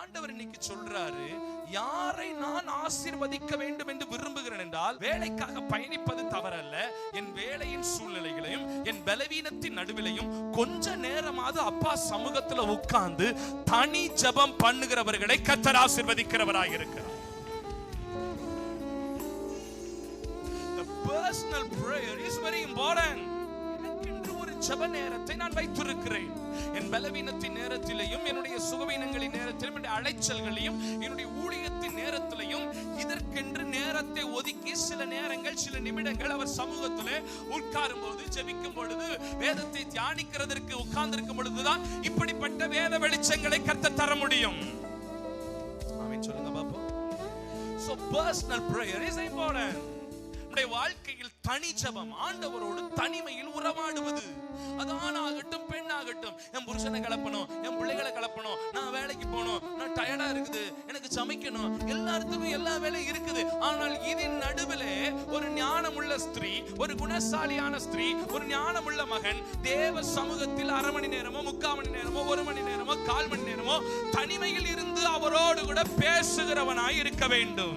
ஆண்டவர் இன்னைக்கு சொல்றாரு யாரை நான் ஆசீர்வதிக்க வேண்டும் என்று விரும்புகிறேன் என்றால் வேலைக்காக பயணிப்பது தவறல்ல. என் வேலையின் சூழ்நிலைகளையும் என் பலவீனத்தின் நடுவிலையும் கொஞ்ச நேரமாவது அப்பா சமூகத்துல உட்கார்ந்து தனி ஜபம் பண்ணுகிறவர்களை கத்தர் ஆசீர்வதிக்கிறவராக இருக்கிறார். The personal prayer is very important. எனக்கென்று ஒரு ஜெப நேரத்தை நான் வைத்திருக்கிறேன். என் பலவீனத்தின் நேரத்திலையும் என்னுடைய சுகவீனங்களின் நேரத்திலும் என்னுடைய அலைச்சல்களையும் என்னுடைய ஊழியத்தின் நேரத்திலையும் இதற்கென்று நேரத்தை ஒதுக்கி சில நேரங்கள் சில நிமிடங்கள் அவர் சமூகத்தில் உட்காரும் பொழுது ஜெபிக்கும் பொழுது வேதத்தை தியானிக்கிறதற்கு உட்கார்ந்திருக்கும் பொழுதுதான் இப்படிப்பட்ட வேத வெளிச்சங்களை கர்த்தர் தர முடியும். சொல்லுங்க பாப்போம். So personal prayer is important நம்முடைய வாழ்க்கையில் தனி ஜபம் ஆண்டவரோடு தனிமையில் உறவாடுவது. அது ஆணாகட்டும் பெண்ணாகட்டும் என் புருஷனை கலப்பணும். டயர்டா இருக்குது. எனக்கு சமைக்கணும். எல்லாத்துக்கும் எல்லா வேலையும் இருக்குது. ஆனால் இதன் நடுவில் ஒரு ஞானமுள்ள ஸ்திரீ ஒரு குணசாலியான ஸ்திரீ ஒரு ஞானமுள்ள மகன் தேவ சமூகத்தில் அரை மணி நேரமோ முக்கால் மணி நேரமோ ஒரு மணி நேரமோ கால் மணி நேரமோ தனிமையில் இருந்து அவரோடு கூட பேசுகிறவனாய் இருக்க வேண்டும்.